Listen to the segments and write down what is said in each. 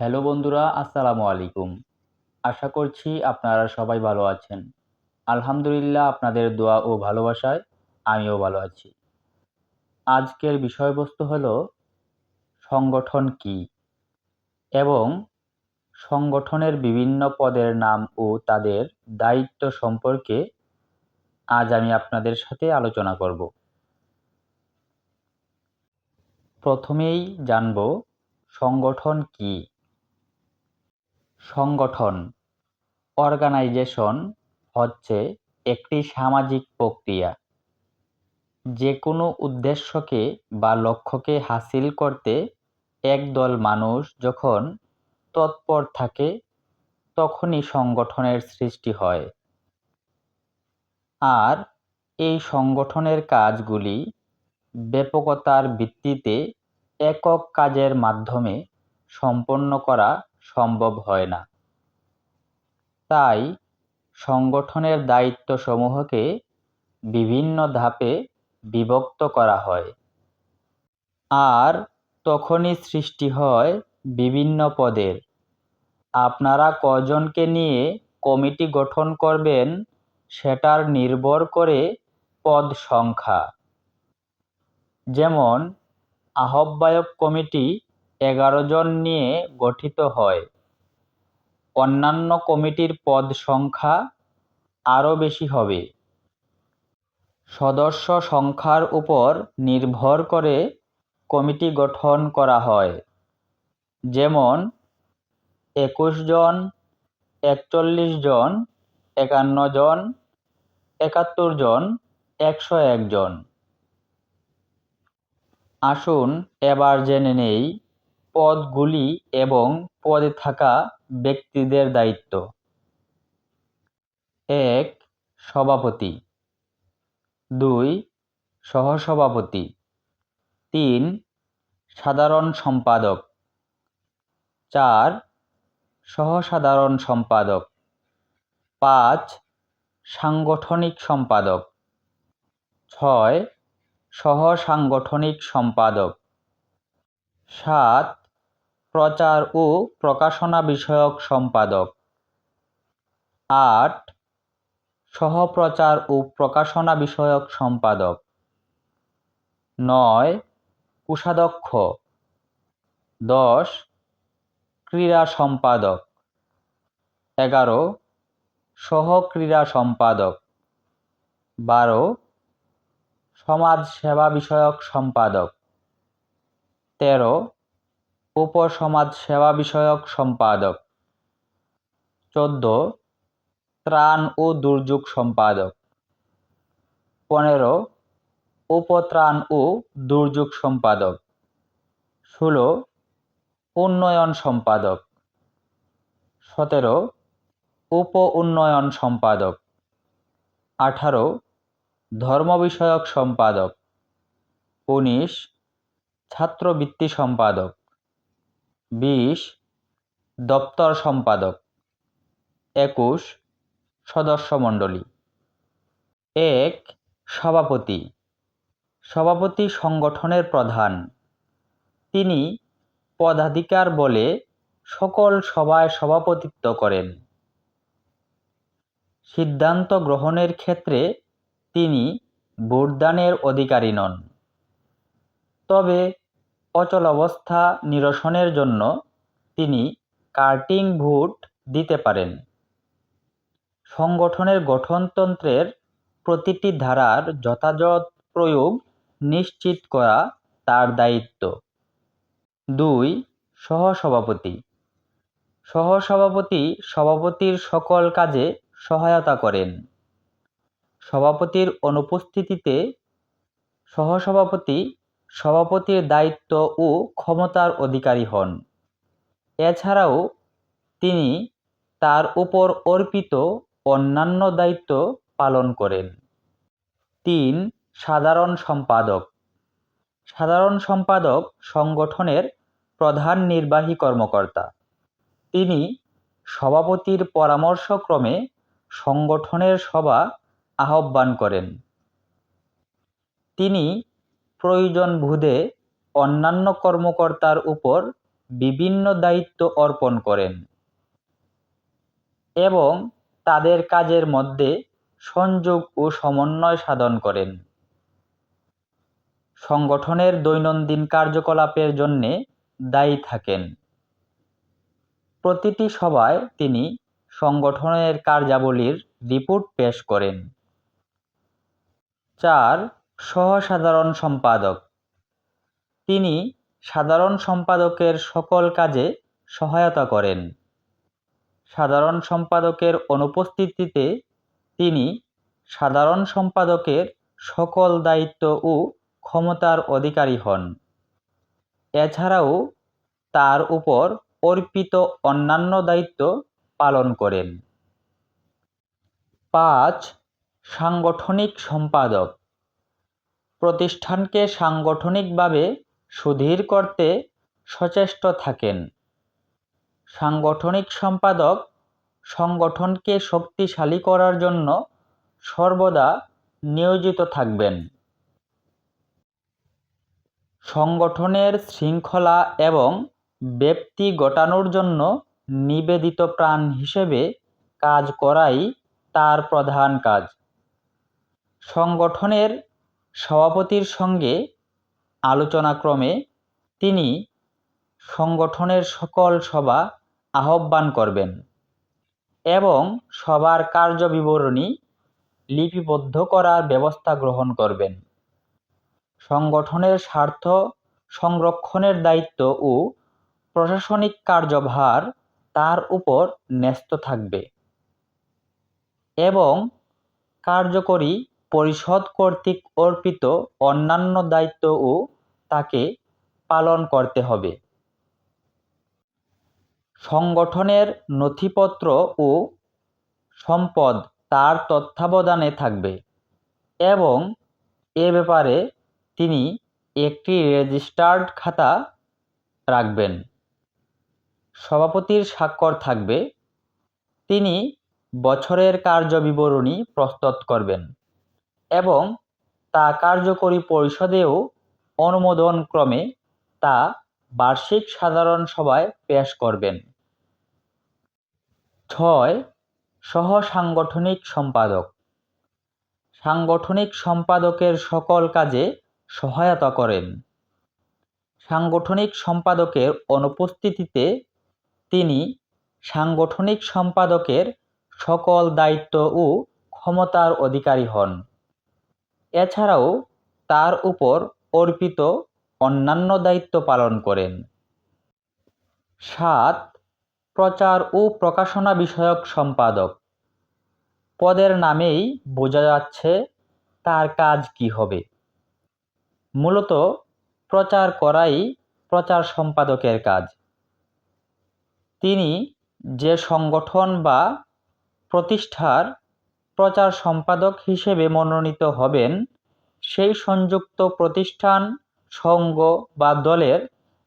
Hello বন্ধুরা, আসসালামু আলাইকুম। আশা করছি আপনারা সবাই ভালো আছেন। আলহামদুলিল্লাহ আপনাদের দোয়া ও ভালোবাসায় আমিও ভালো আছি। আজকের বিষয়বস্তু হলো সংগঠন কি এবং সংগঠনের বিভিন্ন পদের নাম ও তাদের দায়িত্ব সম্পর্কে আজ আমি আপনাদের সাথে আলোচনা করব। প্রথমেই জানব সংগঠন কি। সংগঠন। অর্গানাইজেশন হচ্ছে একটি সামাজিক প্রক্রিয়া। যে কোনো উদ্দেশ্যকে বা লক্ষ্যকে হাসিল করতে একদল মানুষ যখন তৎপর থাকে, তখনই সংগঠনের সৃষ্টি হয়। আর এই সংগঠনের কাজগুলি ব্যাপকতার ভিত্তিতে একক কাজের মাধ্যমে সম্পন্ন করা সম্ভব হয় না। তাই সংগঠনের দায়িত্বসমূহকে বিভিন্ন ধাপে বিভক্ত করা হয়। আর তখনই সৃষ্টি হয় বিভিন্ন পদের। আপনারা কজনকে নিয়ে কমিটি গঠন করবেন সেটার নির্ভর করে পদ সংখ্যা। যেমন আহ্বায়ক কমিটি এগারো জন নিয়ে গঠিত হয়। অন্যান্য কমিটির পদ সংখ্যা আরও বেশি হবে। সদস্য সংখ্যার উপর নির্ভর করে কমিটি গঠন করা হয়। যেমন, একুশ জন, একচল্লিশ জন, একান্ন জন, একাত্তর জন, একশো একজন আসুন এবার জেনে নেই পদগুলি এবং পদে থাকা ব্যক্তিদের দায়িত্ব। এক, সভাপতি। দুই, সহসভাপতি। তিন, সাধারণ সম্পাদক। চার, সহসাধারণ সম্পাদক। পাঁচ, সাংগঠনিক সম্পাদক। ছয়, সহসাংগঠনিক সম্পাদক। সাত প্রচার ও প্রকাশনা বিষয়ক সম্পাদক। আট, সহপ্রচার ও প্রকাশনা বিষয়ক সম্পাদক। নয়, কোষাধ্যক্ষ। দশ, ক্রীড়া সম্পাদক। এগারো, সহক্রীড়া সম্পাদক। বারো, সমাজ সেবা বিষয়ক সম্পাদক। তেরো উপসমাজ সেবা বিষয়ক সম্পাদক। চোদ্দ, ত্রাণ ও দুর্যোগ সম্পাদক। পনেরো, উপত্রাণ ও দুর্যোগ সম্পাদক। ষোলো, উন্নয়ন সম্পাদক। সতেরো উপ উন্নয়ন সম্পাদক। আঠারো ধর্ম বিষয়ক সম্পাদক। উনিশ, ছাত্রবৃত্তি সম্পাদক। বিশ, দপ্তর সম্পাদক। একুশ সদস্যমণ্ডলী এক, সভাপতি। সভাপতি সংগঠনের প্রধান। তিনি পদাধিকার বলে সকল সভায় সভাপতিত্ব করেন। সিদ্ধান্ত গ্রহণের ক্ষেত্রে তিনি ভোটদানের অধিকারী নন। তবে অচলাবস্থা নিরসনের জন্য তিনি কার্টিং ভোট দিতে পারেন। সংগঠনের গঠনতন্ত্রের প্রতিটি ধারার যথাযথ প্রয়োগ নিশ্চিত করা তার দায়িত্ব। দুই, সহসভাপতি। সহসভাপতি সভাপতির সকল কাজে সহায়তা করেন। সভাপতির অনুপস্থিতিতে সহসভাপতি সভাপতির দায়িত্ব ও ক্ষমতার অধিকারী হন। এছাড়াও তিনি তার উপর অর্পিত অন্যান্য দায়িত্ব পালন করেন। তিন, সাধারণ সম্পাদক। সাধারণ সম্পাদক সংগঠনের প্রধান নির্বাহী কর্মকর্তা। তিনি সভাপতির পরামর্শক্রমে সংগঠনের সভা আহ্বান করেন। তিনি প্রয়োজন ভুদে অন্যান্য কর্মকর্তার উপর বিভিন্ন দায়িত্ব অর্পণ করেন এবং তাদের কাজের মধ্যে সংযোগ ও সমন্বয় সাধন করেন। সংগঠনের দৈনন্দিন কার্যকলাপের জন্যে দায়ী থাকেন। প্রতিটি সভায় তিনি সংগঠনের কার্যাবলীর রিপোর্ট পেশ করেন। চার সহসাধারণ সম্পাদক। তিনি সাধারণ সম্পাদকের সকল কাজে সহায়তা করেন। সাধারণ সম্পাদকের অনুপস্থিতিতে তিনি সাধারণ সম্পাদকের সকল দায়িত্ব ও ক্ষমতার অধিকারী হন। এছাড়াও তার উপর অর্পিত অন্যান্য দায়িত্ব পালন করেন। পাঁচ সাংগঠনিক সম্পাদক। প্রতিষ্ঠানকে সাংগঠনিকভাবে সুধীর করতে সচেষ্ট থাকেন। সাংগঠনিক সম্পাদক সংগঠনকে শক্তিশালী করার জন্য সর্বদা নিয়োজিত থাকবেন। সংগঠনের শৃঙ্খলা এবং ব্যক্তি ঘটানোর জন্য নিবেদিত প্রাণ হিসেবে কাজ করাই তার প্রধান কাজ। সংগঠনের সভাপতির সঙ্গে আলোচনাক্রমে তিনি সংগঠনের সকল সভা আহ্বান করবেন এবং সবার কার্যবিবরণী লিপিবদ্ধ করার ব্যবস্থা গ্রহণ করবেন। সংগঠনের স্বার্থ সংরক্ষণের দায়িত্ব ও প্রশাসনিক কার্যভার তার উপর ন্যস্ত থাকবে এবং কার্যকরী পরিষদ কর্তৃক অর্পিত অন্যান্য দায়িত্বও তাকে পালন করতে হবে। সংগঠনের নথিপত্র ও সম্পদ তার তত্ত্বাবধানে থাকবে এবং এ ব্যাপারে তিনি একটি রেজিস্টার্ড খাতা রাখবেন। সভাপতির স্বাক্ষর থাকবে। তিনি বছরের কার্যবিবরণী প্রস্তুত করবেন। এবং তা কার্যকরী পরিষদেও অনুমোদন ক্রমে তা বার্ষিক সাধারণ সভায় পেশ করবেন। ছয় সহ সাংগঠনিক সম্পাদক। সাংগঠনিক সম্পাদকের সকল কাজে সহায়তা করেন। সাংগঠনিক সম্পাদকের অনুপস্থিতিতে তিনি সাংগঠনিক সম্পাদকের সকল দায়িত্ব ও ক্ষমতার অধিকারী হন। এছাড়াও তার উপর অর্পিত অন্যান্য দায়িত্ব পালন করেন। সাত, প্রচার ও প্রকাশনা বিষয়ক সম্পাদক। পদের নামেই বোঝা যাচ্ছে তার কাজ কি হবে। মূলত প্রচার করাই প্রচার সম্পাদকের কাজ। তিনি যে সংগঠন বা প্রতিষ্ঠার প্রচার সম্পাদক হিসেবে মনোনীত হবেন সেই সংযুক্ত প্রতিষ্ঠান, সংঘ বা দলের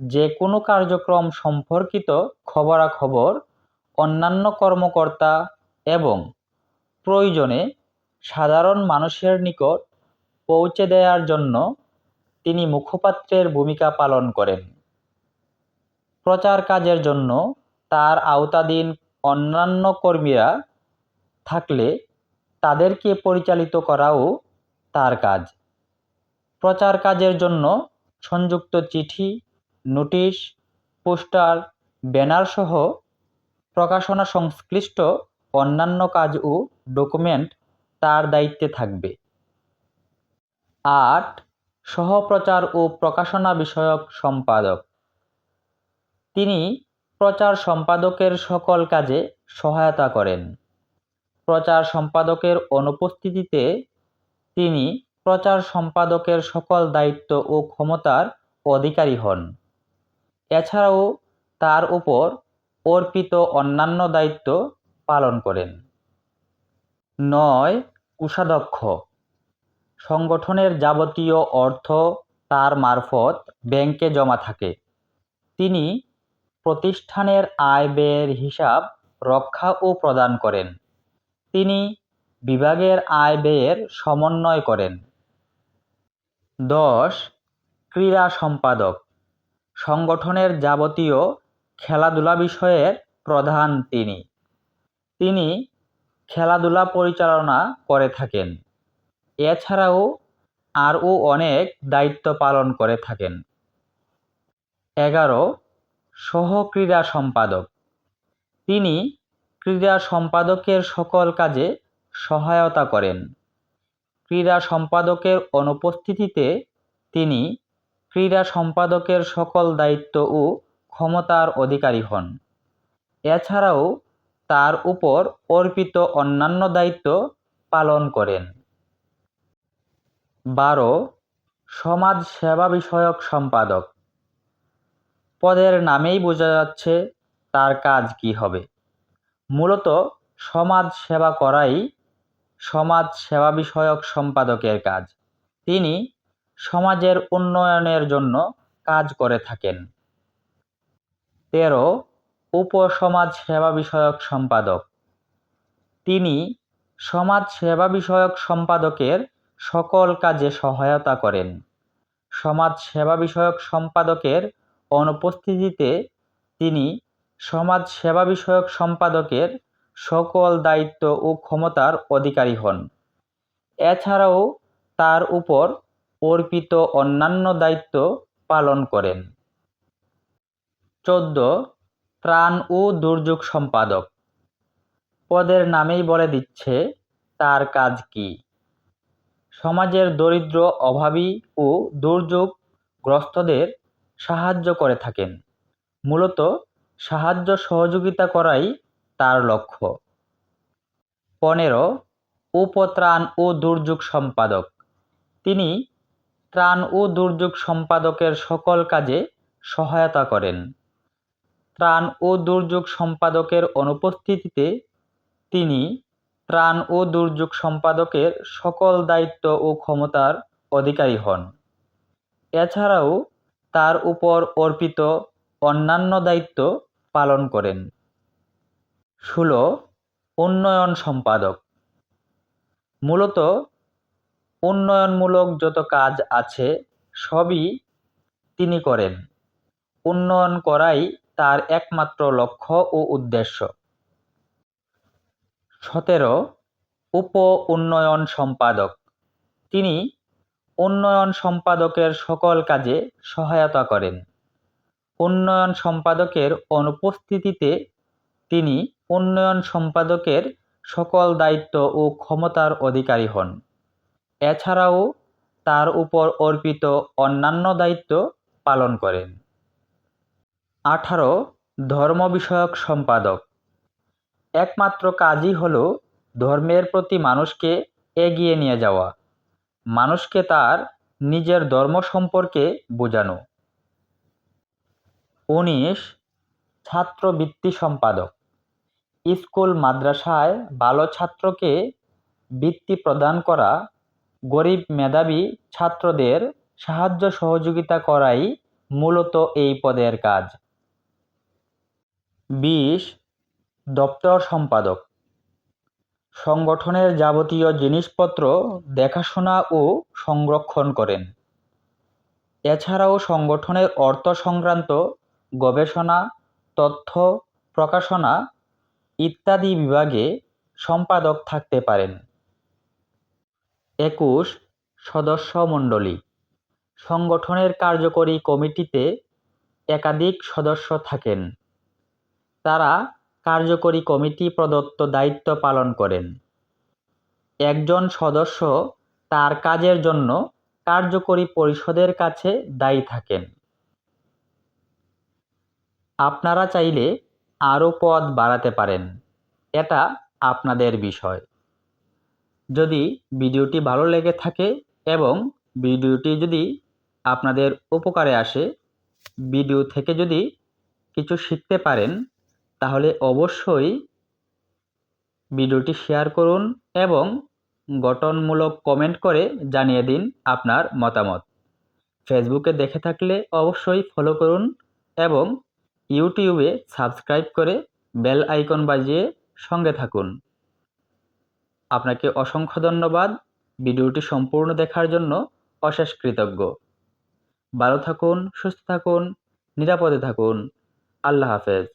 যে কোনো কার্যক্রম সম্পর্কিত খবরাখবর, অন্যান্য কর্মকর্তা এবং প্রয়োজনে সাধারণ মানুষের নিকট পৌঁছে দেওয়ার জন্য তিনি মুখপাত্রের ভূমিকা পালন করেন। প্রচার কাজের জন্য তার আওতাধীন অন্যান্য কর্মীরা থাকলে তাদেরকে পরিচালিত করাও তার কাজ। প্রচার কাজের জন্য সংযুক্ত চিঠি, নোটিশ, পোস্টার ব্যানারসহ প্রকাশনা সংশ্লিষ্ট অন্যান্য কাজ ও ডকুমেন্ট তার দায়িত্বে থাকবে। আট, সহপ্রচার ও প্রকাশনা বিষয়ক সম্পাদক। তিনি প্রচার সম্পাদকের সকল কাজে সহায়তা করেন। প্রচার সম্পাদকের অনুপস্থিতিতে তিনি প্রচার সম্পাদকের সকল দায়িত্ব ও ক্ষমতার অধিকারী হন। এছাড়াও তার উপর অর্পিত অন্যান্য দায়িত্ব পালন করেন। নয়, কোষাধ্যক্ষ। সংগঠনের যাবতীয় অর্থ তার মারফত ব্যাংকে জমা থাকে। তিনি প্রতিষ্ঠানের আয় ব্যয়ের হিসাব রক্ষা ও প্রদান করেন। তিনি বিভাগের আয় ব্যয়ের সমন্বয় করেন। দশ, ক্রীড়া সম্পাদক। সংগঠনের যাবতীয় খেলাধুলা বিষয়ের প্রধান তিনি। তিনি খেলাধুলা পরিচালনা করে থাকেন। এছাড়াও আরও অনেক দায়িত্ব পালন করে থাকেন। এগারো, সহক্রীড়া সম্পাদক। তিনি ক্রীড়া সম্পাদকের সকল কাজে সহায়তা করেন। ক্রীড়া সম্পাদকের অনুপস্থিতিতে তিনি ক্রীড়া সম্পাদকের সকল দায়িত্ব ও ক্ষমতার অধিকারী হন। এছাড়াও তার উপর অর্পিত অন্যান্য দায়িত্ব পালন করেন। বারো, সমাজ সেবা বিষয়ক সম্পাদক। পদের নামেই বোঝা যাচ্ছে তার কাজ কি হবে। মূলত সমাজ সেবা করাই সমাজ সেবা বিষয়ক সম্পাদকের কাজ। তিনি সমাজের উন্নয়নের জন্য কাজ করে থাকেন। তেরো, উপসমাজ সেবা বিষয়ক সম্পাদক। তিনি সমাজ সেবা বিষয়ক সম্পাদকের সকল কাজে সহায়তা করেন। সমাজ সেবা বিষয়ক সম্পাদকের অনুপস্থিতিতে তিনি সমাজ সেবা বিষয়ক সম্পাদকের সকল দায়িত্ব ও ক্ষমতার অধিকারী হন। এছাড়াও তার উপর অর্পিত অন্যান্য দায়িত্ব পালন করেন। চোদ্দ ত্রাণ ও দুর্যোগ সম্পাদক। পদের নামেই বলে দিচ্ছে, তার কাজ কি? সমাজের দরিদ্র, অভাবী ও দুর্যোগগ্রস্তদের সাহায্য করে থাকেন। মূলত সাহায্য সহযোগিতা করাই তার লক্ষ্য। পনেরো উপত্রাণ ও দুর্যোগ সম্পাদক। তিনি ত্রাণ ও দুর্যোগ সম্পাদকের সকল কাজে সহায়তা করেন। ত্রাণ ও দুর্যোগ সম্পাদকের অনুপস্থিতিতে তিনি ত্রাণ ও দুর্যোগ সম্পাদকের সকল দায়িত্ব ও ক্ষমতার অধিকারী হন। এছাড়াও তার উপর অর্পিত অন্যান্য দায়িত্ব পালন করেন। ষোলো, উন্নয়ন সম্পাদক। মূলত উন্নয়নমূলক যত কাজ আছে, সবই তিনি করেন। উন্নয়ন করাই তার একমাত্র লক্ষ্য ও উদ্দেশ্য। সতেরো উপ উন্নয়ন সম্পাদক। তিনি উন্নয়ন সম্পাদকের সকল কাজে সহায়তা করেন। উন্নয়ন সম্পাদকের অনুপস্থিতিতে তিনি উন্নয়ন সম্পাদকের সকল দায়িত্ব ও ক্ষমতার অধিকারী হন। এছাড়াও তার উপর অর্পিত অন্যান্য দায়িত্ব পালন করেন। আঠারো, ধর্ম বিষয়ক সম্পাদক। একমাত্র কাজই হল ধর্মের প্রতি মানুষকে এগিয়ে নিয়ে যাওয়া। মানুষকে তার নিজের ধর্ম সম্পর্কে বোঝানো। উনিশ ছাত্রবৃত্তি সম্পাদক। স্কুল, মাদ্রাসায় ভালো ছাত্রকে বৃত্তি প্রদান করা গরিব মেধাবী ছাত্রদের সাহায্য সহযোগিতা করাই মূলত এই পদের কাজ। বিশ দপ্তর সম্পাদক। সংগঠনের যাবতীয় জিনিসপত্র দেখাশোনা ও সংরক্ষণ করেন। এছাড়াও সংগঠনের অর্থ সংক্রান্ত গবেষণা, তথ্য প্রকাশনা ইত্যাদি বিভাগে সম্পাদক থাকতে পারেন। একুশ সদস্যমণ্ডলী। সংগঠনের কার্যকরী কমিটিতে একাধিক সদস্য থাকেন। তারা কার্যকরী কমিটি প্রদত্ত দায়িত্ব পালন করেন। একজন সদস্য তার কাজের জন্য কার্যকরী পরিষদের কাছে দায়ী থাকেন। আপনারা চাইলে আরও পদ বাড়াতে পারেন। এটা আপনাদের বিষয়। যদি ভিডিওটি ভালো লেগে থাকে এবং ভিডিওটি যদি আপনাদের উপকারে আসে, ভিডিও থেকে যদি কিছু শিখতে পারেন, তাহলে অবশ্যই ভিডিওটি শেয়ার করুন এবং গঠনমূলক কমেন্ট করে জানিয়ে দিন আপনার মতামত। ফেসবুকে দেখে থাকলে অবশ্যই ফলো করুন এবং ইউটিউবে সাবস্ক্রাইব করে বেল আইকন বাজিয়ে সঙ্গে থাকুন। আপনাকে অসংখ্য ধন্যবাদ। ভিডিওটি সম্পূর্ণ দেখার জন্য অশেষ কৃতজ্ঞ। ভালো থাকুন, সুস্থ থাকুন, নিরাপদে থাকুন। আল্লাহ হাফেজ।